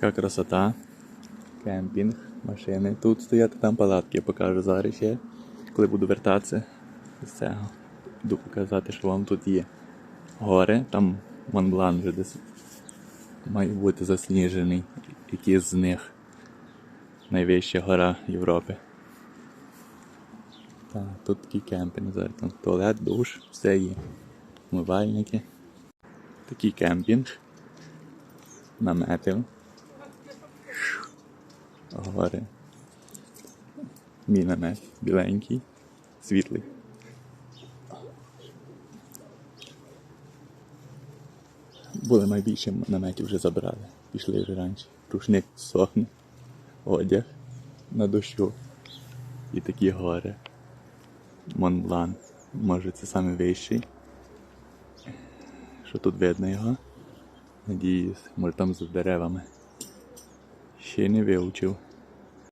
Така красота. Кемпінг, машини. Тут стоять, там палатки, я покажу зараз ще. Коли буду вертатися з цього. Буду показати, що вам тут є. Гори, там Монблан вже десь має бути засніжений. Які з них найвища гора Європи. Так, тут такий кемпінг зараз. Там туалет, душ, все є. Умивальники. Такий кемпінг. Наметив. Гори. Мій намет біленький, світлий. Були найбільше наметів вже забрали. Пішли вже раніше. Рушник сохне, одяг на дощу. І такі гори. Монблан. Може це саме вищий. Що тут видно його? Надіюсь, може там за деревами. Ще не вивчив.